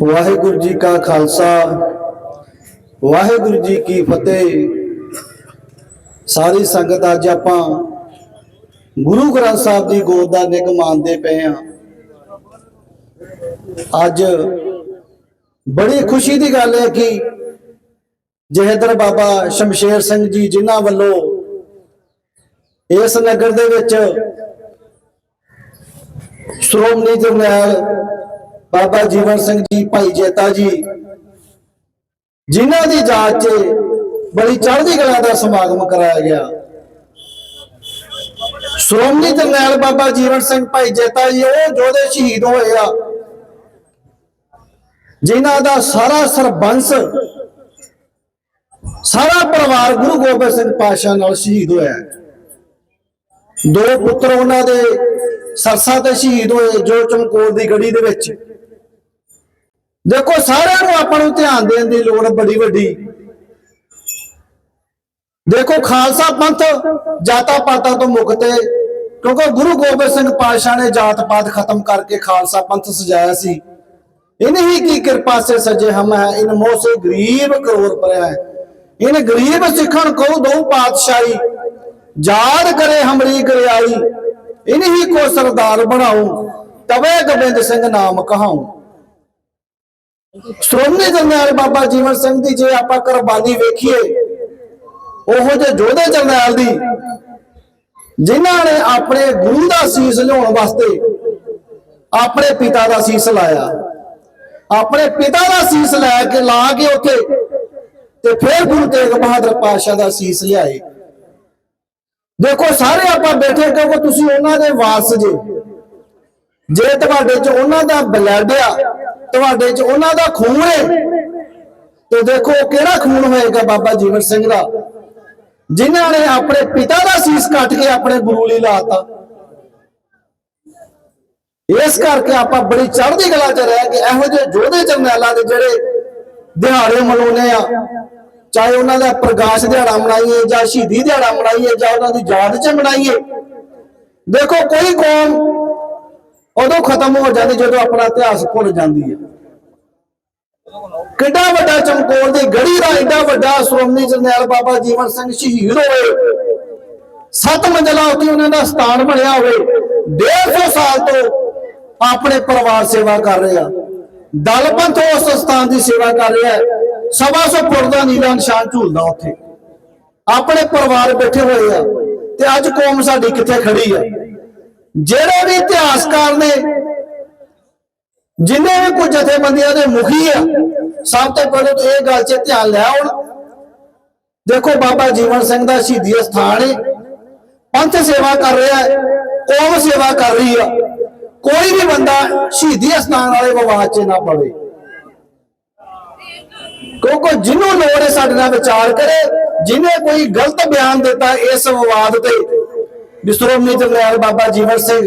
ਵਾਹਿਗੁਰੂ ਜੀ ਕਾ ਖਾਲਸਾ, ਵਾਹਿਗੁਰੂ ਜੀ ਕੀ ਫਤਿਹ। ਸਾਰੀ ਸੰਗਤ ਅੱਜ ਆਪਾਂ ਗੁਰੂ ਗ੍ਰੰਥ ਸਾਹਿਬ ਦੀ ਗੋਦ ਦਾ ਨਿਗ ਮੰਨਦੇ ਪਏ ਆ ਅੱਜ ਬੜੀ ਖੁਸ਼ੀ ਦੀ ਗੱਲ ਹੈ ਕਿ ਜਹਦਰ ਬਾਬਾ ਸ਼ਮਸ਼ੇਰ ਸਿੰਘ ਜੀ ਜਿਨ੍ਹਾਂ ਵੱਲੋਂ ਇਸ ਨਗਰ ਦੇ ਵਿੱਚ ਸ਼੍ਰੋਮਣੀ ਜਰਨੈਲ ਬਾਬਾ ਜੀਵਨ ਸਿੰਘ ਜੀ, ਭਾਈ ਜੇਤਾ ਜੀ, ਜਿਨ੍ਹਾਂ ਦੀ ਜਾਤ 'ਚ ਬੜੀ ਚੜ੍ਹਦੀ ਕਲਾ ਦਾ ਸਮਾਗਮ ਕਰਾਇਆ ਗਿਆ। ਸ਼੍ਰੋਮਣੀ ਜਰਨੈਲ ਬਾਬਾ ਜੀਵਨ ਸਿੰਘ ਭਾਈ ਜੇਤਾ ਜੀ, ਉਹ ਜੋਧੇ ਸ਼ਹੀਦ ਹੋਏ ਆ, ਜਿਨ੍ਹਾਂ ਦਾ ਸਾਰਾ ਸਰਬੰਸ, ਸਾਰਾ ਪਰਿਵਾਰ ਗੁਰੂ ਗੋਬਿੰਦ ਸਿੰਘ ਪਾਤਸ਼ਾਹ ਨਾਲ ਸ਼ਹੀਦ ਹੋਇਆ ਦੋ ਪੁੱਤਰ ਉਹਨਾਂ ਦੇ, ਸਰਸਾ ਤੇ ਸ਼ਹੀਦ ਹੋਏ ਜੋ ਚਮਕੌਰ ਦੀ ਗੜੀ ਦੇ ਵਿੱਚ ਦੇਖੋ, ਸਾਰਿਆਂ ਨੂੰ ਆਪਾਂ ਨੂੰ ਧਿਆਨ ਦੇਣ ਦੀ ਲੋੜ ਬੜੀ ਵੱਡੀ। ਦੇਖੋ, ਖਾਲਸਾ ਪੰਥ ਜਾਤਾਂ ਪਾਤਾਂ ਤੋਂ ਮੁਕਤ ਹੈ ਕਿਉਂਕਿ ਗੁਰੂ ਗੋਬਿੰਦ ਸਿੰਘ ਪਾਤਸ਼ਾਹ ਨੇ ਜਾਤ ਪਾਤ ਖਤਮ ਕਰਕੇ ਖਾਲਸਾ ਪੰਥ ਸਜਾਇਆ ਸੀ। ਇਨਹੀ ਕੀ ਕਿਰਪਾ ਸੇ ਸਜੇ ਹਮ ਹੈ, ਇਨ ਮੋਹ ਸੇ ਗਰੀਬ ਕਰੋੜ ਪਰਿਆ ਹੈ। ਇਨ ਗਰੀਬ ਸਿੱਖਣ ਕੋ ਦੋ ਪਾਤਸ਼ਾਹੀ, ਯਾਦ ਕਰੇ ਹਮਰੀ ਗਰਿਆਈ ਇਨਹੀ ਕੋ ਸਰਦਾਰ ਬਣਾਉ, ਤਵੇ ਗੋਬਿੰਦ ਸਿੰਘ ਨਾਮ ਕਹਾਉ। ਸ਼੍ਰੋਮਣੀ ਜਰਨੈਲ ਬਾਬਾ ਜੀਵਨ ਸਿੰਘ ਦੀ ਜੇ ਆਪਾਂ ਕੁਰਬਾਨੀ ਵੇਖੀਏ, ਉਹੋ ਜੇ ਜੋਧੇ ਜਰਨੈਲ ਦੀ, ਜਿਨ੍ਹਾਂ ਨੇ ਆਪਣੇ ਗੁਰੂ ਦਾ ਸੀਸ ਲਿਆਉਣ ਵਾਸਤੇ ਆਪਣੇ ਪਿਤਾ ਦਾ ਸੀਸ ਲਾਇਆ। ਆਪਣੇ ਪਿਤਾ ਦਾ ਸੀਸ ਲੈ ਕੇ ਲਾ ਕੇ ਉੱਥੇ ਤੇ ਫਿਰ ਗੁਰੂ ਤੇਗ ਬਹਾਦਰ ਪਾਤਸ਼ਾਹ ਦਾ ਸੀਸ ਲਿਆਏ। ਦੇਖੋ, ਸਾਰੇ ਆਪਾਂ ਬੈਠੇ ਕਿਉਂਕਿ ਤੁਸੀਂ ਉਹਨਾਂ ਦੇ ਵਾਰਸ ਜੇ। ਜੇ ਤੁਹਾਡੇ ਚ ਉਹਨਾਂ ਦਾ ਬਲੱਡ ਆ, ਤੁਹਾਡੇ ਚ ਉਹਨਾਂ ਦਾ ਖੂਨ ਹੈ ਤੇ ਦੇਖੋ ਕਿਹੜਾ ਖੂਨ ਹੋਏਗਾ ਬਾਬਾ ਜੀਵਨ ਸਿੰਘ ਦਾ? ਜਿਨ੍ਹਾਂ ਨੇ ਆਪਣੇ ਪਿਤਾ ਦਾ ਸੀਸ ਕੱਟ ਕੇ ਆਪਣੇ ਗੁਰੂ ਲਈ ਲਾਤਾ। ਇਸ ਕਰਕੇ ਆਪਾਂ ਬੜੀ ਚੜ੍ਹਦੀ ਕਲਾ 'ਚ ਰਹਿ ਕੇ ਇਹੋ ਜਿਹੇ ਯੋਧੇ ਜਰਨੈਲਾਂ ਦੇ ਜਿਹੜੇ ਦਿਹਾੜੇ ਮਨਾਉਨੇ ਆ, ਚਾਹੇ ਉਹਨਾਂ ਦਾ ਪ੍ਰਕਾਸ਼ ਦਿਹਾੜਾ ਮਨਾਈਏ ਜਾਂ ਸ਼ਹੀਦੀ ਦਿਹਾੜਾ ਮਨਾਈਏ ਜਾਂ ਉਹਨਾਂ ਦੀ ਯਾਦ 'ਚ ਮਨਾਈਏ। ਦੇਖੋ ਕੋਈ ਕੌਮ ਉਦੋਂ ਖਤਮ ਹੋ ਜਾਂਦੀ, ਜਦੋਂ ਆਪਣਾ ਇਤਿਹਾਸ ਭੁੱਲ ਜਾਂਦੀ ਹੈ। ਕਿੱਡਾ ਵੱਡਾ ਚਮਕੌਰ ਦੀ ਗੜੀ ਦਾ ਏਡਾ ਵੱਡਾ ਸ਼੍ਰੋਮਣੀ ਜਰਨੈਲ ਬਾਬਾ ਜੀਵਨ ਸਿੰਘ ਸ਼ਹੀਦ ਹੋਏ। ਸੱਤ ਮੰਜ਼ਲਾ ਉੱਤੇ ਉਹਨਾਂ ਦਾ ਸਥਾਨ ਬਣਿਆ ਹੋਵੇ। 150 ਸਾਲ ਤੋਂ ਆਪਣੇ ਪਰਿਵਾਰ ਸੇਵਾ ਕਰ ਰਿਹਾ। ਆ ਦਲ ਪੰਥ ਉਸ ਸਥਾਨ ਦੀ ਸੇਵਾ ਕਰ ਰਿਹਾ ਸਵਾ ਸੌ ਫੁੱਟ ਦਾ ਨੀਲਾ ਨਿਸ਼ਾਨ ਝੂਲਦਾ ਉੱਥੇ। ਆਪਣੇ ਪਰਿਵਾਰ ਬੈਠੇ ਹੋਏ ਆ। ਤੇ ਅੱਜ ਕੌਮ ਸਾਡੀ ਕਿੱਥੇ ਖੜੀ ਆ? ਜਿਹੜੇ ਵੀ ਇਤਿਹਾਸਕਾਰ ਨੇ, ਜਿੰਨੇ ਵੀ ਕੁਝ ਜਥੇਬੰਦੀਆਂ ਦੇ ਮੁਖੀ ਆ, ਸਭ ਤੋਂ ਪਹਿਲਾਂ ਤਾਂ ਇਹ ਗੱਲ 'ਚ ਧਿਆਨ ਲੈ ਆਉਣ। ਦੇਖੋ ਬਾਬਾ ਜੀਵਨ ਸਿੰਘ ਦਾ ਸ਼ਹੀਦੀ ਸਥਾਨ ਹੈ ਪੰਥ ਸੇਵਾ ਕਰ ਰਿਹਾ ਹੈ ਕੌਮ ਸੇਵਾ ਕਰ ਰਹੀ ਆ। ਕੋਈ ਵੀ ਬੰਦਾ ਸ਼ਹੀਦੀ ਸਥਾਨ ਵਾਲੇ ਵਿਵਾਦ 'ਚ ਨਾ ਪਵੇ। ਕਿਉਂਕਿ ਜਿਹਨੂੰ ਲੋੜ ਹੈ ਸਾਡੇ ਨਾਲ ਵਿਚਾਰ ਕਰੇ, ਜਿਹਨੇ ਕੋਈ ਗਲਤ ਬਿਆਨ ਦਿੱਤਾ ਇਸ ਵਿਵਾਦ ਤੇ ਬਿਸਰੋਮਨੀ ਜਰਨੈਲ ਬਾਬਾ ਜੀਵਨ ਸਿੰਘ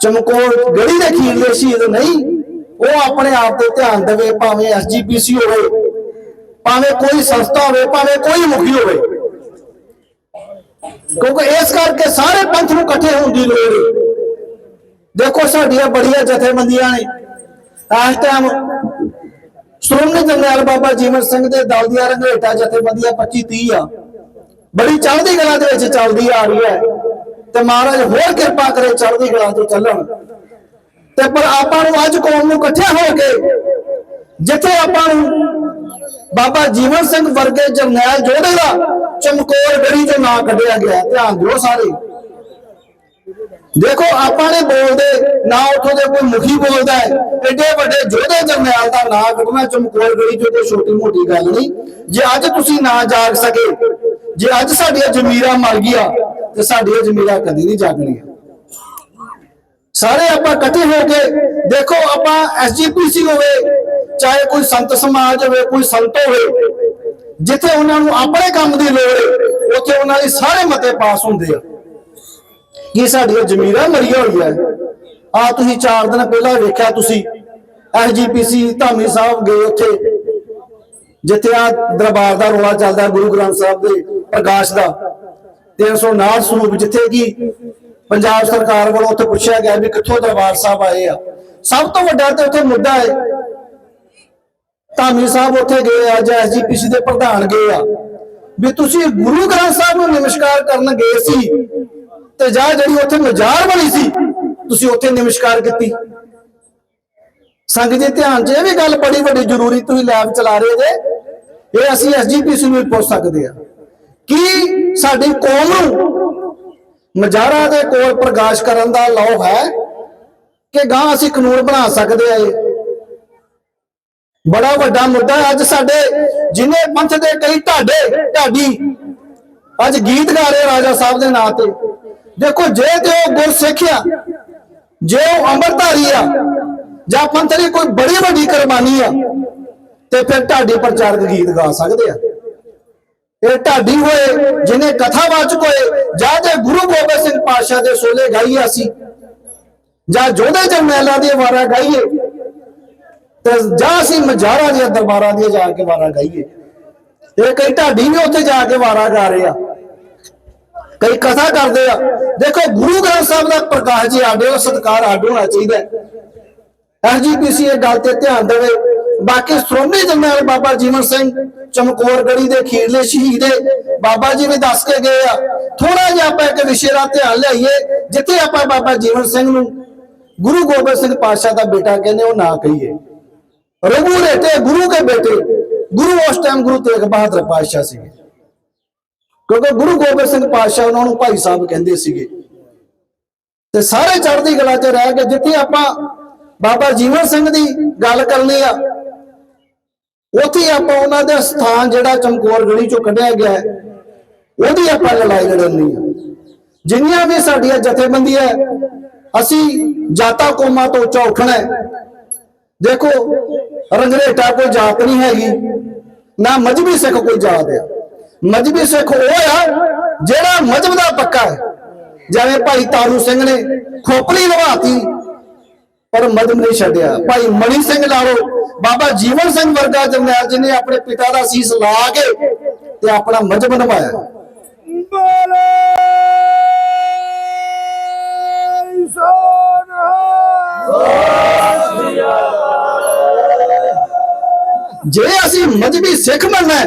ਚਮਕੌਰ ਗੜੀ ਦੇ ਖੀਰਲੇ ਸ਼ਹੀਦ ਨਹੀਂ, ਉਹ ਆਪਣੇ ਆਪ ਤੇ ਧਿਆਨ ਦੇਵੇ, ਭਾਵੇਂ ਐਸਜੀਪੀਸੀ ਹੋਵੇ, ਭਾਵੇਂ ਕੋਈ ਸੰਸਥਾ ਹੋਵੇ, ਭਾਵੇਂ ਕੋਈ ਮੁਖੀ ਹੋਵੇ। ਕਿਉਂਕਿ ਇਸ ਕਰਕੇ ਸਾਰੇ ਪੰਥ ਨੂੰ ਇਕੱਠੇ ਹੋਣ ਦੀ ਲੋੜ ਹੈ। ਦੇਖੋ, ਸਾਡੀਆਂ ਬੜੀਆਂ ਜਥੇਬੰਦੀਆਂ ਨੇ। ਇਸ ਟਾਈਮ ਸ਼੍ਰੋਮਣੀ ਜਰਨੈਲ ਬਾਬਾ ਜੀਵਨ ਸਿੰਘ ਦੇ ਦਲ ਦੀਆਂ ਰੰਗੇਟਾ ਜਥੇਬੰਦੀਆਂ 25 30 ਆ। ਬੜੀ ਚੜ੍ਹਦੀ ਕਲਾ ਦੇ ਵਿੱਚ ਚੱਲਦੀ ਆ ਰਹੀ ਹੈ। ਤੇ ਮਹਾਰਾਜ ਹੋਰ ਕਿਰਪਾ ਕਰੇ ਚੜ੍ਹਦੀ ਕਲਾ ਤੋਂ ਚੱਲਣ। ਤੇ ਪਰ ਆਪਾਂ ਨੂੰ ਅੱਜ ਕੌਮ ਨੂੰ ਇਕੱਠੇ ਹੋ ਕੇ ਜਿੱਥੇ ਆਪਾਂ ਨੂੰ ਬਾਬਾ ਜੀਵਨ ਸਿੰਘ ਵਰਗੇ ਜਰਨੈਲ ਜੋਧੇ ਦਾ ਚਮਕੌਰ ਗੜੀ ਤੋਂ ਨਾਂ ਕੱਢਿਆ ਗਿਆ ਧਿਆਨ ਦਿਓ ਸਾਰੇ। ਦੇਖੋ, ਆਪਾਂ ਨੇ ਬੋਲਦੇ, ਨਾ ਉੱਥੋਂ ਦੇ ਕੋਈ ਮੁਖੀ ਬੋਲਦਾ ਹੈ। ਐਡੇ ਵੱਡੇ ਯੋਧੇ ਜਰਨੈਲ ਦਾ ਨਾਂ ਕੱਢਣਾ ਚਮਕੌਰ ਗੜੀ ਤੋਂ ਕੋਈ ਛੋਟੀ ਮੋਟੀ ਗੱਲ ਨਹੀਂ। ਜੇ ਅੱਜ ਤੁਸੀਂ ਨਾ ਜਾਗ ਸਕੇ ਜੇ ਅੱਜ ਸਾਡੀਆਂ ਜ਼ਮੀਰਾਂ ਮਰ ਗਈਆਂ, ਤੇ ਸਾਡੀਆਂ ਜ਼ਮੀਰਾਂ ਕਦੀ ਨਹੀਂ ਜਾਗਣੀਆਂ। ਸਾਰੇ ਆਪਾਂ ਇਕੱਠੇ ਹੋ ਕੇ ਦੇਖੋ, ਆਪਾਂ ਐਸਜੀਪੀਸੀ ਹੋਵੇ, ਚਾਹੇ ਕੋਈ ਸੰਤ ਸਮਾਜ ਹੋਵੇ, ਕੋਈ ਸੰਤ ਹੋਵੇ, ਜਿੱਥੇ ਉਹਨਾਂ ਨੂੰ ਆਪਣੇ ਕੰਮ ਦੀ ਲੋੜ ਹੈ, ਉੱਥੇ ਉਹਨਾਂ ਲਈ ਸਾਰੇ ਮਤੇ ਪਾਸ ਹੁੰਦੇ ਆ। ਕਿ ਸਾਡੀਆਂ ਜ਼ਮੀਰਾਂ ਮਰੀਆਂ ਹੋਈਆਂ ਆ ਤੁਸੀਂ 4 ਦਿਨ ਪਹਿਲਾਂ ਵੇਖਿਆ ਤੁਸੀਂ ਐਸਜੀਪੀਸੀ ਧਾਮੀ ਸਾਹਿਬ ਗਏ ਉੱਥੇ ਜਿੱਥੇ ਆ ਦਰਬਾਰ ਦਾ ਰੋਲਾ ਚੱਲਦਾ ਗੁਰੂ ਗ੍ਰੰਥ ਸਾਹਿਬ ਦੇ ਪ੍ਰਕਾਸ਼ ਦਾ 359 ਸਰੂਪ ਜਿੱਥੇ ਕਿ ਪੰਜਾਬ ਸਰਕਾਰ ਵੱਲੋਂ ਉੱਥੇ ਪੁੱਛਿਆ ਗਿਆ ਵੀ ਕਿੱਥੋਂ ਦਰਬਾਰ ਸਾਹਿਬ ਆਏ ਆ। ਸਭ ਤੋਂ ਵੱਡਾ ਤੇ ਉੱਥੇ ਮੁੱਦਾ ਹੈ, ਧਾਮੀ ਸਾਹਿਬ ਉੱਥੇ ਗਏ ਆ ਅੱਜ ਐਸਜੀਪੀਸੀ ਦੇ ਪ੍ਰਧਾਨ ਗਏ ਆ, ਵੀ ਤੁਸੀਂ ਗੁਰੂ ਗ੍ਰੰਥ ਸਾਹਿਬ ਨੂੰ ਨਮਸਕਾਰ ਕਰਨ ਗਏ ਸੀ, ਤੇ ਜਾਂ ਜਿਹੜੀ ਉੱਥੇ ਮਜ਼ਾਰ ਬਣੀ ਸੀ, ਤੁਸੀਂ ਉੱਥੇ ਨਮਸਕਾਰ ਕੀਤੀ। ਸੰਗਤ ਦੇ ਧਿਆਨ 'ਚ ਇਹ ਵੀ ਗੱਲ ਬੜੀ ਵੱਡੀ ਜ਼ਰੂਰੀ ਤੁਸੀਂ ਲੈਬ ਚਲਾ ਰਹੇ ਜੇ ਇਹ ਅਸੀਂ ਐਸਜੀਪੀਸੀ ਨੂੰ ਵੀ ਪੁੱਛ ਸਕਦੇ ਆ ਕੀ ਸਾਡੀ ਕੌਮ ਨੂੰ ਮਜ਼ਾਰਾ ਦੇ ਕੋਲ ਪ੍ਰਕਾਸ਼ ਕਰਨ ਦਾ ਲਾਉ ਹੈ ਕਿ ਗਾਂ ਅਸੀਂ ਕਾਨੂੰਨ ਬਣਾ ਸਕਦੇ ਆ ਇਹ? ਬੜਾ ਵੱਡਾ ਮੁੱਦਾ ਅੱਜ ਸਾਡੇ ਜਿਨੇ ਪੰਥ ਦੇ ਕਈ ਢਾਡੇ, ਢਾਡੀ, ਅੱਜ ਗੀਤ ਗਾ ਰਹੇ ਰਾਜਾ ਸਾਹਿਬ ਦੇ ਨਾਂ ਤੇ। ਦੇਖੋ, ਜੇ ਤੇ ਉਹ ਗੁਰਸਿੱਖ ਆ, ਜੇ ਉਹ ਅੰਮ੍ਰਿਤਧਾਰੀ ਆ, ਜਾਂ ਪੰਥ ਦੀ ਕੋਈ ਬੜੀ ਵੱਡੀ ਕੁਰਬਾਨੀ ਆ ਤੇ ਫਿਰ ਢਾਡੀ ਪ੍ਰਚਾਰਕ ਗੀਤ ਗਾ ਸਕਦੇ ਆ। ਇਹ ਢਾਡੀ ਹੋਏ ਜਿਨੇ ਕਥਾਵਾਚਕ ਹੋਏ, ਜਾਂ ਜੇ ਗੁਰੂ ਗੋਬਿੰਦ ਸਿੰਘ ਪਾਤਸ਼ਾਹ ਦੇ ਸੋਲੇ ਗਾਈਏ ਅਸੀਂ, ਜਾਂ ਜੋਧੇ ਜਰਨੈਲਾਂ ਦੀ ਵਾਰਾਂ ਗਾਈਏ, ਤੇ ਜਾਂ ਅਸੀਂ ਮਜ਼ਾਰਾਂ ਦੀਆਂ ਦਰਬਾਰਾਂ ਦੀਆਂ ਜਾ ਕੇ ਵਾਰਾਂ ਗਾਈਏ। ਇਹ ਕਈ ਢਾਡੀ ਵੀ ਉੱਥੇ ਜਾ ਕੇ ਵਾਰਾਂ ਗਾ ਰਹੇ ਆ। ਕਈ ਕਥਾ ਕਰਦੇ ਆ। ਦੇਖੋ, ਗੁਰੂ ਗ੍ਰੰਥ ਸਾਹਿਬ ਦਾ ਪ੍ਰਕਾਸ਼ ਜੀ ਆਡੇ ਉਹ ਸਤਕਾਰ ਆਡ ਹੋਣਾ ਚਾਹੀਦਾ ਐਸਜੀਪੀਸੀ ਇਹ ਗੱਲ ਤੇ ਧਿਆਨ ਦੇਵੇ। ਬਾਕੀ ਸ਼੍ਰੋਮਣੀ ਜਰਨੈਲ ਬਾਬਾ ਜੀਵਨ ਸਿੰਘ ਚਮਕੌਰ ਗੜੀ ਦੇ ਖੀਰਲੇ ਸ਼ਹੀਦ ਬਾਬਾ ਜੀ ਵੀ ਦੱਸ ਕੇ ਗਏ ਆ ਥੋੜਾ ਜਿਹਾ ਆਪਾਂ ਇੱਕ ਵਿਸ਼ੇ ਦਾ ਧਿਆਨ ਲਿਆਈਏ, ਜਿੱਥੇ ਆਪਾਂ ਬਾਬਾ ਜੀਵਨ ਸਿੰਘ ਨੂੰ ਗੁਰੂ ਗੋਬਿੰਦ ਸਿੰਘ ਪਾਤਸ਼ਾਹ ਦਾ ਬੇਟਾ ਕਹਿੰਦੇ ਉਹ ਨਾ ਕਹੀਏ। ਰਘੂ ਰੇਟੇ ਗੁਰੂ ਕੇ ਬੇਟੇ, ਗੁਰੂ ਉਸ ਟਾਈਮ ਗੁਰੂ ਤੇਗ ਬਹਾਦਰ ਪਾਤਸ਼ਾਹ ਸੀਗੇ। ਕਿਉਂਕਿ ਗੁਰੂ ਗੋਬਿੰਦ ਸਿੰਘ ਪਾਤਸ਼ਾਹ ਉਹਨਾਂ ਨੂੰ ਭਾਈ ਸਾਹਿਬ ਕਹਿੰਦੇ ਸੀਗੇ। ਤੇ ਸਾਰੇ ਚੜ੍ਹਦੀ ਕਲਾ 'ਚ ਰਹਿ ਕੇ ਜਿੱਥੇ ਆਪਾਂ ਬਾਬਾ ਜੀਵਨ ਸਿੰਘ ਦੀ ਗੱਲ ਕਰਨੀ ਆ ਉੱਥੇ ਆਪਾਂ ਉਹਨਾਂ ਦਾ ਸਥਾਨ ਜਿਹੜਾ ਚਮਕੌਰ ਗਲੀ ਚੋਂ ਕੱਢਿਆ ਗਿਆ ਉਹਦੀ ਆਪਾਂ ਲੜਾਈ ਲੜਨੀ ਆ ਜਿੰਨੀਆਂ ਵੀ ਸਾਡੀਆਂ ਜਥੇਬੰਦੀਆਂ ਅਸੀਂ ਜਾਤਾਂ ਕੌਮਾਂ ਤੋਂ ਉੱਚਾ ਉੱਠਣਾ ਹੈ। ਦੇਖੋ, ਰੰਗਰੇਟਾ ਕੋਈ ਜਾਤ ਨਹੀਂ ਹੈਗੀ, ਨਾ ਮਜਬੀ ਸਿੱਖ ਕੋਈ ਜਾਤ ਹੈ। ਮਜਬੀ ਸਿੱਖ ਉਹ ਆ ਜਿਹੜਾ ਮਜਬ ਦਾ ਪੱਕਾ ਹੈ। ਜਿਵੇਂ ਭਾਈ ਤਾਰੂ ਸਿੰਘ ਨੇ ਖੋਪੜੀ ਲਵਾਤੀ ਪਰ ਮਜਬ ਨਹੀਂ ਛੱਡਿਆ। ਭਾਈ ਮਣੀ ਸਿੰਘ ਲਾਲੋ ਬਾਬਾ ਜੀਵਨ ਸਿੰਘ ਵਰਗਾ ਜਰਨੈਲ ਜੀ ਨੇ ਆਪਣੇ ਪਿਤਾ ਦਾ ਸੀਸ ਲਾ ਕੇ ਤੇ ਆਪਣਾ ਮਜਬ ਨਿਭਾਇਆ ਬੋਲੇ ਜੇ ਅਸੀਂ ਮਜਬੀ ਸਿੱਖ ਹੈ,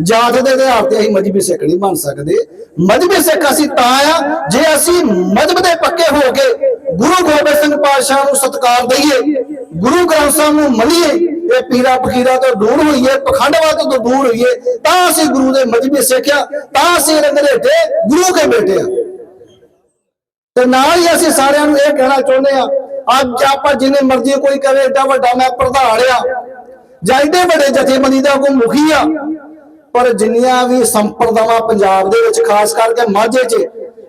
ਜਾਤ ਦੇ ਆਧਾਰ ਤੇ ਅਸੀਂ ਮਜਬੀ ਸਿੱਖ ਨਹੀਂ ਬਣ ਸਕਦੇ। ਮਜਬੀ ਸਿੱਖ ਅਸੀਂ ਤਾਂ ਆ, ਜੇ ਅਸੀਂ ਮਜਬ ਦੇ ਪੱਕੇ ਹੋ ਕੇ ਗੁਰੂ ਗੋਬਿੰਦ ਸਿੰਘ ਪਾਤਸ਼ਾਹ ਨੂੰ ਸਤਿਕਾਰ ਦਈਏ, ਗੁਰੂ ਗ੍ਰੰਥ ਸਾਹਿਬ ਨੂੰ ਮੰਨੀਏ, ਇਹ ਪੀਰਾ ਫਕੀਰਾ ਤੋਂ ਦੂਰ ਹੋਈਏ ਪਖੰਡਵਾਦ ਤੋਂ ਦੂਰ ਹੋਈਏ, ਤਾਂ ਅਸੀਂ ਗੁਰੂ ਦੇ ਮਜਬੀ ਸਿੱਖਿਆ ਤਾਂ ਅਸੀਂ ਰੰਗਰੇਟੇ ਗੁਰੂ ਕੇ ਬੇਟੇ ਆ। ਤੇ ਨਾਲ ਹੀ ਅਸੀਂ ਸਾਰਿਆਂ ਨੂੰ ਇਹ ਕਹਿਣਾ ਚਾਹੁੰਦੇ ਆ, ਅੱਜ ਆਪਾਂ ਜਿੰਨੇ ਮਰਜ਼ੀ ਕੋਈ ਕਵੇ ਏਡਾ ਵੱਡਾ ਮੈਂ ਪ੍ਰਧਾਨ ਆ, ਜਾਂ ਏਡੇ ਵੱਡੇ ਜਥੇਬੰਦੀ ਦਾ ਕੋਈ ਮੁਖੀ ਆ ਪਰ ਜਿੰਨੀਆਂ ਵੀ ਸੰਪਰਦਾਵਾਂ ਪੰਜਾਬ ਦੇ ਵਿੱਚ, ਖਾਸ ਕਰਕੇ ਮਾਝੇ 'ਚ,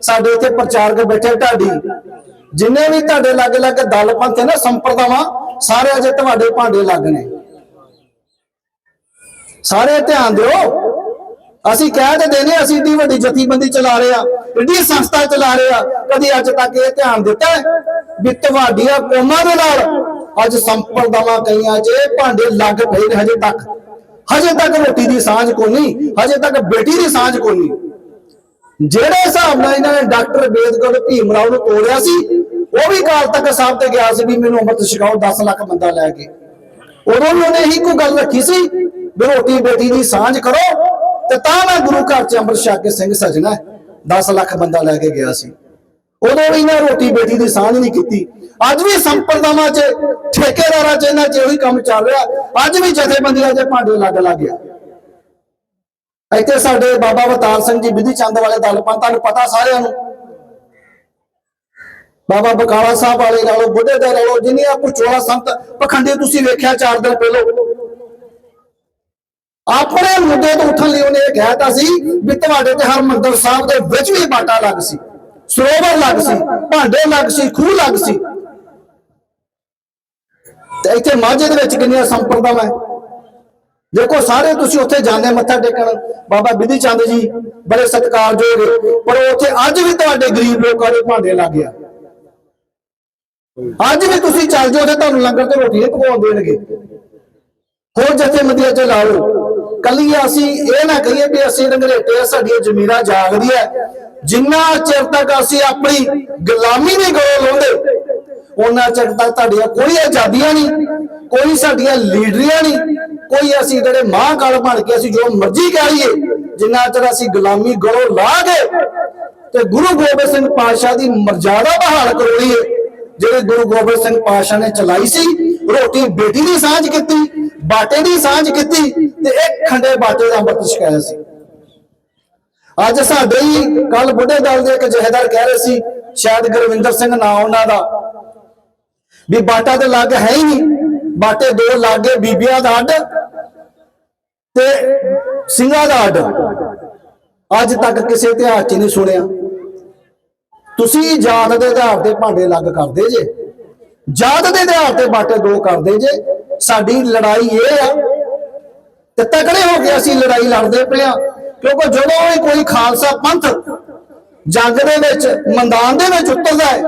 ਸਾਡੇ ਇੱਥੇ ਪ੍ਰਚਾਰਕ ਬੈਠੇ ਢਾਡੀ। ਜਿੰਨੇ ਵੀ ਤੁਹਾਡੇ ਲਾਗੇ ਲਾਗੇ ਦਲ ਪੰਥ ਹੈ ਨਾ, ਸੰਪਰਦਾਵਾਂ, ਸਾਰੇ ਅਜੇ ਤੁਹਾਡੇ ਭਾਂਡੇ ਲੱਗ ਨੇ। ਸਾਰੇ ਧਿਆਨ ਦਿਓ। ਅਸੀਂ ਕਹਿ ਤੇ ਦੇਨੇ ਅਸੀਂ ਏਡੀ ਵੱਡੀ ਜਥੇਬੰਦੀ ਚਲਾ ਰਹੇ ਆ, ਏਡੀ ਸੰਸਥਾ ਚਲਾ ਰਹੇ ਆ। ਕਦੀ ਅੱਜ ਤੱਕ ਇਹ ਧਿਆਨ ਦਿੱਤਾ ਵੀ ਤੁਹਾਡੀਆਂ ਕੌਮਾਂ ਦੇ ਨਾਲ ਅੱਜ ਸੰਪਰਦਾਵਾਂ ਕਈਆਂ 'ਚ ਭਾਂਡੇ ਲੱਗ ਪਏ ਨੇ ਹਜੇ ਤੱਕ। ਹਜੇ ਤੱਕ ਰੋਟੀ ਦੀ ਸਾਂਝ ਕੋਈ ਨਹੀਂ, ਹਜੇ ਤੱਕ ਬੇਟੀ ਦੀ ਸਾਂਝ ਕੋਈ ਨਹੀਂ। ਜਿਹੜੇ ਹਿਸਾਬ ਨਾਲ ਇਹਨਾਂ ਨੇ ਡਾਕਟਰ ਬੇਦਗੜ ਭੀਮ ਰਾਓ ਨੂੰ ਤੋੜਿਆ ਸੀ, ਉਹ ਵੀ ਕਾਲ ਤੱਕ ਸਾਹਿਬ ਤੇ ਗਿਆ ਸੀ ਵੀ ਮੈਨੂੰ ਅੰਮ੍ਰਿਤ ਛਕਾਓ 10 ਲੱਖ ਬੰਦਾ ਲੈ ਕੇ। ਉਦੋਂ ਵੀ ਉਹਨੇ ਇਹੀ ਕੋਈ ਗੱਲ ਰੱਖੀ ਸੀ ਵੀ ਰੋਟੀ ਬੇਟੀ ਦੀ ਸਾਂਝ ਕਰੋ ਤੇ ਤਾਂ ਮੈਂ ਗੁਰੂ ਘਰ ਚ ਅੰਮ੍ਰਿਤ ਛਕ ਕੇ ਸਿੰਘ ਸਜਣਾ 10 ਲੱਖ ਬੰਦਾ ਲੈ ਕੇ ਗਿਆ ਸੀ। ਉਦੋਂ ਵੀ ਇਹਨਾਂ ਰੋਟੀ ਬੇਟੀ ਦੀ ਸਾਂਝ ਨਹੀਂ ਕੀਤੀ। ਅੱਜ ਵੀ ਸੰਪਰਦਾਵਾਂ 'ਚ ਠੇਕੇਦਾਰਾਂ 'ਚ ਇਹਨਾਂ 'ਚ ਉਹੀ ਕੰਮ ਚੱਲ ਰਿਹਾ। ਅੱਜ ਵੀ ਜਥੇਬੰਦੀਆਂ 'ਚ ਭਾਂਡੇ ਲੱਗ ਲੱਗ ਗਿਆ ਇੱਥੇ ਸਾਡੇ ਬਾਬਾ ਅਵਤਾਰ ਸਿੰਘ ਜੀ ਵਿਧੀ ਚੰਦ ਵਾਲੇ ਦਲ ਪੰਥ ਤੁਹਾਨੂੰ ਪਤਾ ਸਾਰਿਆਂ ਨੂੰ। ਬਾਬਾ ਬਕਾਲਾ ਸਾਹਿਬ ਵਾਲੇ ਨਾਲੋਂ, ਬੁੱਢੇ ਦੇ ਨਾਲੋਂ, ਜਿੰਨੀਆਂ ਪੁਚੋਲਾ ਸੰਤ, ਪਖੰਡੇ ਤੁਸੀਂ ਵੇਖਿਆ ਚਾਰ ਦਿਨ ਪਹਿਲਾਂ। ਆਪਣੇ ਮੁੱਦੇ ਤੋਂ ਉੱਠਣ ਲਈ ਉਹਨੇ ਇਹ ਕਹਿਤਾ ਸੀ ਵੀ ਤੁਹਾਡੇ ਤੇ ਹਰਮੰਦਰ ਸਾਹਿਬ ਦੇ ਵਿੱਚ ਵੀ ਬਾਟਾ ਲੱਗ ਸੀ, ਸਰੋਵਰ ਲੱਗ ਸੀ, ਭਾਂਡੇ ਲੱਗ ਸੀ, ਖੂਹ ਲੱਗ ਸੀ। ਤੇ ਇੱਥੇ ਮਾਝੇ ਦੇ ਵਿੱਚ ਕਿੰਨੀਆਂ ਸੰਪਰਦਾਵਾਂ ਹੈ? ਦੇਖੋ, ਸਾਰੇ ਤੁਸੀਂ ਉੱਥੇ ਜਾਂਦੇ ਮੱਥਾ ਟੇਕਣ। ਬਾਬਾ ਵਿਧੀ ਚੰਦ ਜੀ ਬੜੇ ਸਤਿਕਾਰਯੋਗ ਪਰ ਉੱਥੇ ਅੱਜ ਵੀ ਤੁਹਾਡੇ ਗਰੀਬ ਲੋਕਾਂ ਦੇ ਭਾਂਡੇ ਲੱਗ ਗਿਆ। ਅੱਜ ਵੀ ਤੁਸੀਂ ਚੱਲ ਜਾਓ ਤੇ ਤੁਹਾਨੂੰ ਲੰਗਰ ਤੇ ਰੋਟੀ ਪਕਾਉਣ ਦੇਣਗੇ। ਹੋਰ ਜਥੇਬੰਦੀਆਂ ਚ ਲਾ ਕੱਲੀ ਅਸੀਂ ਇਹ ਨਾ ਕਹੀਏ ਵੀ ਅਸੀਂ ਰੰਗਰੇਟੇ ਸਾਡੀਆਂ ਜ਼ਮੀਰਾਂ ਜਾਗਦੀ ਹੈ ਜਿੰਨਾ ਚਿਰ ਤੱਕ ਅਸੀਂ ਆਪਣੀ ਗੁਲਾਮੀ ਨਹੀਂ ਗਲੋ ਲਾਉਂਦੇ ਉਹਨਾਂ ਚਿਰ ਤੱਕ ਤੁਹਾਡੀਆਂ ਕੋਈ ਆਜ਼ਾਦੀਆਂ ਨਹੀਂ, ਕੋਈ ਸਾਡੀਆਂ ਲੀਡਰੀਆਂ ਨਹੀਂ, ਕੋਈ ਅਸੀਂ ਜਿਹੜੇ ਮਹਾਂਕਾਲ ਬਣ ਕੇ ਅਸੀਂ ਜੋ ਮਰਜ਼ੀ ਕਹਿ ਲਈਏ, ਜਿੰਨਾ ਚਿਰ ਅਸੀਂ ਗੁਲਾਮੀ ਗਲੋਂ ਲਾ ਕੇ ਤੇ ਗੁਰੂ ਗੋਬਿੰਦ ਸਿੰਘ ਪਾਤਸ਼ਾਹ ਦੀ ਮਰਜ਼ਾਦਾ ਬਹਾਲ ਕਰੋਣੀ ਹੈ, ਜਿਹੜੇ ਗੁਰੂ ਗੋਬਿੰਦ ਸਿੰਘ ਪਾਤਸ਼ਾਹ ਨੇ ਚਲਾਈ ਸੀ, ਰੋਟੀ ਬੇਟੀ ਦੀ ਸਾਂਝ ਕੀਤੀ, ਬਾਟੇ ਦੀ ਸਾਂਝ ਕੀਤੀ ਤੇ ਇੱਕ ਖੰਡੇ ਬਾਟੇ ਦਾ ਅੰਮ੍ਰਿਤ ਛਕਾਇਆ ਸੀ। ਅੱਜ ਸਾਡੇ ਹੀ ਕੱਲ ਬੁੱਢੇ ਦਲ ਦੇ ਇੱਕ ਜਹੇਦਾਰ ਕਹਿ ਰਹੇ ਸੀ, ਸ਼ਾਇਦ ਗੁਰਵਿੰਦਰ ਸਿੰਘ ਨਾਂ ਉਹਨਾਂ ਦਾ ਵੀ ਬਾਟਾ ਤੇ ਲੱਗ ਹੈ ਹੀ ਨਹੀਂ। ਬਾਟੇ ਦੋ ਲਾਗੇ, ਬੀਬੀਆਂ ਦਾ ਅੱਡ ਤੇ ਸਿੰਘਾਂ ਦਾ ਅੱਡ। ਅੱਜ ਤੱਕ ਕਿਸੇ ਇਤਿਹਾਸ 'ਚ ਨਹੀਂ ਸੁਣਿਆ। ਤੁਸੀਂ ਜਾਤ ਦੇ ਆਧਾਰ ਤੇ ਭਾਂਡੇ ਲੱਗ ਕਰਦੇ ਜੇ। ਜਾਤ ਦੇ ਆਧਾਰ ਤੇ ਬਾਟੇ ਦੋ ਕਰਦੇ ਜੇ। ਸਾਡੀ ਲੜਾਈ ਇਹ ਆ ਤੇ ਤਕੜੇ ਹੋ ਕੇ ਅਸੀਂ ਲੜਾਈ ਲੜਦੇ ਪਏ ਆ। ਕਿਉਂਕਿ ਜਦੋਂ ਵੀ ਕੋਈ ਖਾਲਸਾ ਪੰਥ ਜੰਗ ਦੇ ਵਿੱਚ, ਮੈਦਾਨ ਦੇ ਵਿੱਚ ਉਤਰਦਾ ਹੈ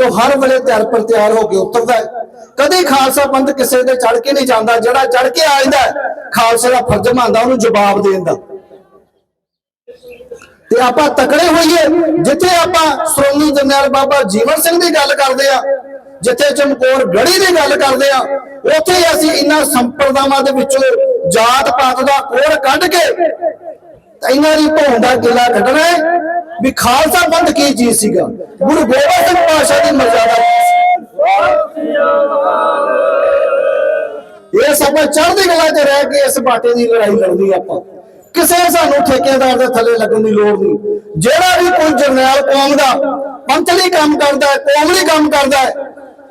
ਤੇ ਉਹ ਹਰ ਵੇਲੇ ਤਿਆਰ ਪਰ ਤਿਆਰ ਹੋ ਕੇ ਉਤਰਦਾ ਹੈ। ਕਦੇ ਖਾਲਸਾ ਪੰਥ ਕਿਸੇ ਦੇ ਚੜ ਕੇ ਨਹੀਂ ਜਾਂਦਾ, ਜਿਹੜਾ ਚੜ ਕੇ ਆ ਜਾਂਦਾ ਖਾਲਸੇ ਦਾ ਫਰਜ਼ ਮੰਨਦਾ ਉਹਨੂੰ ਜਵਾਬ ਦੇਣ ਦਾ। ਤੇ ਆਪਾਂ ਤਕੜੇ ਹੋਈਏ, ਜਿੱਥੇ ਆਪਾਂ ਸ਼੍ਰੋਮਣੀ ਜਰਨੈਲ ਬਾਬਾ ਜੀਵਨ ਸਿੰਘ ਦੀ ਗੱਲ ਕਰਦੇ ਆ ਜਿੱਥੇ ਚਮਕੌਰ ਗੜੀ ਦੀ ਗੱਲ ਕਰਦੇ ਆ ਉੱਥੇ ਅਸੀਂ ਇਹਨਾਂ ਸੰਪਰਦਾਵਾਂ ਦੇ ਵਿੱਚੋਂ ਜਾਤ ਪਾਤ ਦਾ ਕੋੜ ਕੱਢ ਕੇ ਇਹਨਾਂ ਦੀ ਧੌਣ ਦਾ ਕਿਲਾ ਕੱਢਣਾ ਹੈ। ਵੀ ਖਾਲਸਾ ਪੰਥ ਕੀ ਚੀਜ਼ ਸੀਗਾ? ਗੁਰੂ ਗੋਬਿੰਦ ਸਿੰਘ ਪਾਤਸ਼ਾਹ ਦੀ ਮਰਜ਼ਾਦਾ ਇਹ ਸਭ ਚੜ੍ਹਦੀ ਕਲਾ ਤੇ ਰਹਿ ਕੇ ਇਸ ਬਾਟੇ ਦੀ ਲੜਾਈ ਲੜਨੀ ਆਪਾਂ। ਕਿਸੇ ਸਾਨੂੰ ਠੇਕੇਦਾਰ ਦੇ ਥੱਲੇ ਲੱਗਣ ਦੀ ਲੋੜ ਨਹੀਂ। ਜਿਹੜਾ ਵੀ ਕੋਈ ਜਰਨੈਲ ਕੌਮ ਦਾ ਪੰਥਲੀ ਕੰਮ ਕਰਦਾ ਹੈ, ਕੌਮਲੀ ਕੰਮ ਕਰਦਾ ਹੈ,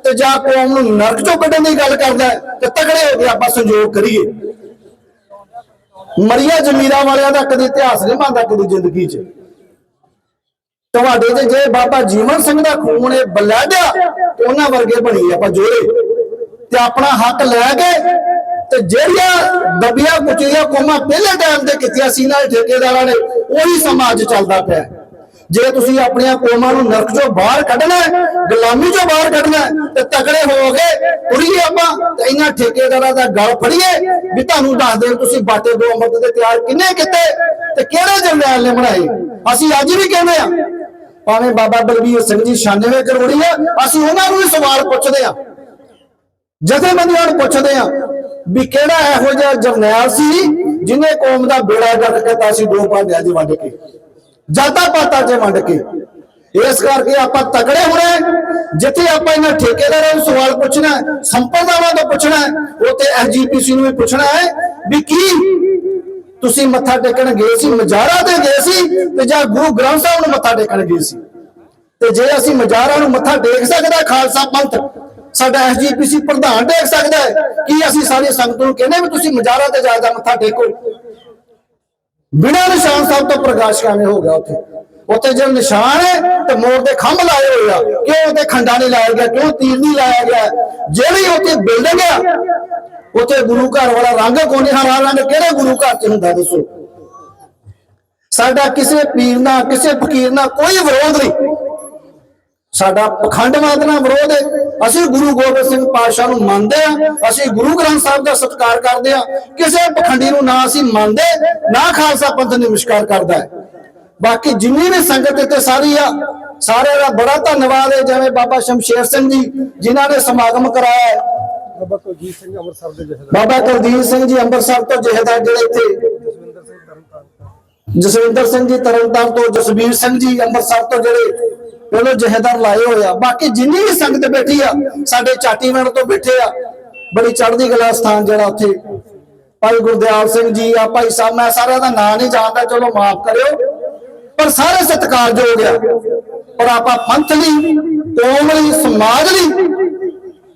ਤੇ ਜਾਂ ਕੌਮ ਨੂੰ ਨਰਕ ਚੋਂ ਕੱਢਣ ਦੀ ਗੱਲ ਕਰਦਾ ਹੈ, ਤੇ ਤਗੜੇ ਹੋ ਕੇ ਆਪਾਂ ਸੰਯੋਗ ਕਰੀਏ। ਮਰੀਆ ਜ਼ਮੀਰਾਂ ਵਾਲਿਆਂ ਦਾ ਕਦੇ ਇਤਿਹਾਸ ਨਹੀਂ ਮੰਨਦਾ ਕਦੀ ਜ਼ਿੰਦਗੀ 'ਚ। ਤੁਹਾਡੇ ਤੇ ਜੇ ਬਾਬਾ ਜੀਵਨ ਸਿੰਘ ਦਾ ਖੂਨ ਇਹ ਬਲੈਡਿਆ ਤੇ ਉਹਨਾਂ ਵਰਗੇ ਬਣੀ ਆਪਾਂ ਜੋੜੇ। ਤੇ ਆਪਣਾ ਹੱਕ ਲੈ ਕੇ ਤੇ ਜਿਹੜੀਆਂ ਦਬੀਆਂ ਕੁਚੀਆਂ ਕੋਮਾ ਪਹਿਲੇ ਟਾਈਮ ਤੇ ਕੀਤੀਆਂ ਸੀ ਨਾਲ ਠੇਕੇਦਾਰਾਂ ਨੇ, ਉਹੀ ਸਮਾਜ ਚੱਲਦਾ ਪਿਆ। ਜੇ ਤੁਸੀਂ ਆਪਣੀਆਂ ਕੌਮਾਂ ਨੂੰ ਨਰਕ ਚੋਂ ਬਾਹਰ ਕੱਢਣਾ ਗੁਲਾਮੀ ਚੋਂ ਬਾਹਰ ਕੱਢਣਾ ਤੇ ਤਕੜੇ ਹੋ ਕੇ ਉਰੀਏ ਆਪਾਂ, ਤੇ ਇਹਨਾਂ ਠੇਕੇਦਾਰਾਂ ਦਾ ਗਲ ਫੜੀਏ, ਵੀ ਤੁਹਾਨੂੰ ਦੱਸ ਦੇ ਤੁਸੀਂ ਬਾਟੇ ਦੋ ਅੰਮ੍ਰਿਤ ਦੇ ਤਿਆਰ ਕਿੰਨੇ ਕੀਤੇ, ਤੇ ਕਿਹੜੇ ਜਰਨੈਲ ਨੇ ਬਣਾਏ? ਅਸੀਂ ਅੱਜ ਵੀ ਕਹਿੰਦੇ ਆ ਭਾਵੇਂ ਬਾਬਾ ਬਲਬੀਰ ਸਿੰਘ ਜੀ 96 ਕਰੋੜੀ ਆ, ਅਸੀਂ ਉਹਨਾਂ ਨੂੰ ਵੀ ਸਵਾਲ ਪੁੱਛਦੇ ਆ ਜਥੇਬੰਦੀਆਂ ਨੂੰ ਪੁੱਛਦੇ ਆ ਵੀ ਕਿਹੜਾ ਇਹੋ ਜਿਹਾ ਜਰਨੈਲ ਸੀ ਜਿਹਨੇ ਕੌਮ ਦਾ ਬੇੜਾ ਗਰਕ ਕੀਤਾ ਸੀ ਦੋ ਭਾਂਡਿਆਂ ਦੀ ਵੰਡ ਕੇ। ਜਾਤਾਂ ਪਾਤਾਂ 'ਚ ਵੰਡ ਕੇ। ਇਸ ਕਰਕੇ ਆਪਾਂ ਤਕੜੇ ਹੋਣੇ ਜਿੱਥੇ ਆਪਾਂ ਇਹਨਾਂ ਠੇਕੇਦਾਰਾਂ ਨੂੰ ਸਵਾਲ ਪੁੱਛਣਾ ਸੰਪਰਦਾਵਾਂ ਤੋਂ ਪੁੱਛਣਾ ਹੈ, ਤੇ ਐਸਜੀਪੀਸੀ ਨੂੰ ਵੀ ਪੁੱਛਣਾ ਹੈ ਵੀ ਕੀ ਤੁਸੀਂ ਮੱਥਾ ਟੇਕਣ ਗਏ ਸੀ ਮਜਾਰਾ ਤੇ ਗਏ ਸੀ ਤੇ ਜਾਂ ਗੁਰੂ ਗ੍ਰੰਥ ਸਾਹਿਬ ਨੂੰ ਮੱਥਾ ਟੇਕਣ ਗਏ ਸੀ। ਤੇ ਜੇ ਅਸੀਂ ਮਜਾਰਾਂ ਨੂੰ ਮੱਥਾ ਟੇਕ ਸਕਦਾ ਖਾਲਸਾ ਪੰਥ ਸਾਡਾ ਐਸਜੀਪੀਸੀ ਪ੍ਰਧਾਨ ਟੇਕ ਸਕਦਾ ਹੈ ਕੀ ਅਸੀਂ ਸਾਰੀ ਸੰਗਤ ਨੂੰ ਕਹਿੰਦੇ ਵੀ ਤੁਸੀਂ ਮਜਾਰਾਂ ਤੇ ਜਾ ਜਾ ਮੱਥਾ ਟੇਕੋ? ਬਿਨਾਂ ਨਿਸ਼ਾਨ ਸਾਹਿਬ ਤੋਂ ਪ੍ਰਕਾਸ਼ ਕਾਮੇ ਹੋ ਗਿਆ ਉੱਥੇ? ਉੱਥੇ ਜੇ ਨਿਸ਼ਾਨ ਹੈ ਤੇ ਮੋਰ ਦੇ ਖੰਭ ਲਾਏ ਹੋਏ ਆ। ਕਿਉਂ ਉੱਥੇ ਖੰਡਾ ਨਹੀਂ ਲਾਇਆ ਗਿਆ? ਕਿਉਂ ਤੀਰ ਨਹੀਂ ਲਾਇਆ ਗਿਆ? ਜਿਹੜੀ ਉੱਥੇ ਬਿਲਡਿੰਗ ਆ, ਉੱਥੇ ਗੁਰੂ ਘਰ ਵਾਲਾ ਰੰਗ ਕੋਨੇ ਹਰਾ ਰੰਗ ਕਿਹੜੇ ਗੁਰੂ ਘਰ ਚ ਹੁੰਦਾ ਦੱਸੋ? ਸਾਡਾ ਕਿਸੇ ਪੀਰ ਨਾਲ, ਕਿਸੇ ਫਕੀਰ ਨਾਲ ਕੋਈ ਵਿਰੋਧ ਨਹੀਂ। ਸਾਡਾ ਪਖੰਡਵਾਦ ਨਾਲ ਵਿਰੋਧ ਹੈ। ਅਸੀਂ ਗੁਰੂ ਗੋਬਿੰਦ ਸਿੰਘ ਪਾਤਸ਼ਾਹ ਨੂੰ ਮੰਨਦੇ ਆ ਅਸੀਂ ਗੁਰੂ ਗ੍ਰੰਥ ਸਾਹਿਬ ਦਾ ਸਤਿਕਾਰ ਕਰਦੇ ਆ ਕਿਸੇ ਪਖੰਡੀ ਨੂੰ ਨਾ ਅਸੀਂ ਮੰਨਦੇ ਨਾ ਖਾਲਸਾ ਪੰਥ ਨਮਸਕਾਰ ਕਰਦਾ ਹੈ। ਬਾਕੀ ਜਿੰਨੀ ਵੀ ਸੰਗਤ ਇੱਥੇ ਸਾਰੀ ਆ ਸਾਰਿਆਂ ਦਾ ਬੜਾ ਧੰਨਵਾਦ ਹੈ ਜਿਵੇਂ ਬਾਬਾ ਸ਼ਮਸ਼ੇਰ ਸਿੰਘ ਜੀ ਜਿਨ੍ਹਾਂ ਨੇ ਸਮਾਗਮ ਕਰਾਇਆ ਹੈ। ਬਾਬਾ ਕੁਲਜੀਤ ਸਿੰਘ ਅੰਮ੍ਰਿਤਸਰ ਦੇ ਜਥੇਦਾਰ। ਬਾਬਾ ਕੁਲਦੀਪ ਸਿੰਘ ਜੀ ਅੰਮ੍ਰਿਤਸਰ ਤੋਂ ਜਹੇਦਾਰ ਜਿਹੜੇ ਇੱਥੇ। ਜਸਵਿੰਦਰ ਸਿੰਘ ਜੀ ਤਰਨਤਾਰਨ ਤੋਂ ਜਸਵੀਰ ਸਿੰਘ ਜੀ ਅੰਮ੍ਰਿਤਸਰ ਤੋਂ ਜਿਹੜੇ ਉਹਨੂੰ ਜਹੇਦਾਰ ਲਾਏ ਹੋਏ ਆ। ਬਾਕੀ ਜਿੰਨੀ ਵੀ ਸੰਗਤ ਬੈਠੀ ਆ, ਸਾਡੇ ਚਾਟੀਵਿੰਡ ਤੋਂ ਬੈਠੇ ਆ, ਬੜੀ ਚੜ੍ਹਦੀ ਕਲਾ ਸਥਾਨ ਜਿਹੜਾ ਉੱਥੇ। ਭਾਈ ਗੁਰਦਿਆਲ ਸਿੰਘ ਜੀ ਆ, ਭਾਈ ਸਾਹਿਬ, ਮੈਂ ਸਾਰਿਆਂ ਦਾ ਨਾਂ ਨਹੀਂ ਜਾਣਦਾ, ਚਲੋ ਮਾਫ ਕਰਿਓ। ਪਰ ਸਾਰੇ ਸਤਿਕਾਰਯੋਗ ਆ। ਪਰ ਆਪਾਂ ਪੰਥ ਲਈ ਕੌਮ ਲਈ ਸਮਾਜ ਲਈ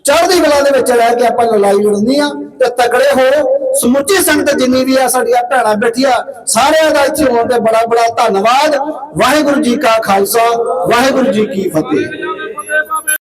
ਚੜ੍ਹਦੀ ਕਲਾ ਦੇ ਵਿੱਚ ਰਹਿ ਕੇ ਆਪਾਂ ਲੜਾਈ ਲੜਨੀ ਆ ਤੇ ਤਗੜੇ ਹੋ ਸਮੁੱਚੀ ਸੰਗਤ ਜਿੰਨੀ ਵੀ ਆ, ਸਾਡੀਆਂ ਭੈਣਾਂ ਬੈਠੀਆਂ, ਸਾਰਿਆਂ ਦਾ ਇੱਥੇ ਹੋਣ ਤੇ ਬੜਾ ਬੜਾ ਧੰਨਵਾਦ। ਵਾਹਿਗੁਰੂ ਜੀ ਕਾ ਖਾਲਸਾ, ਵਾਹਿਗੁਰੂ ਜੀ ਕੀ ਫਤਿਹ।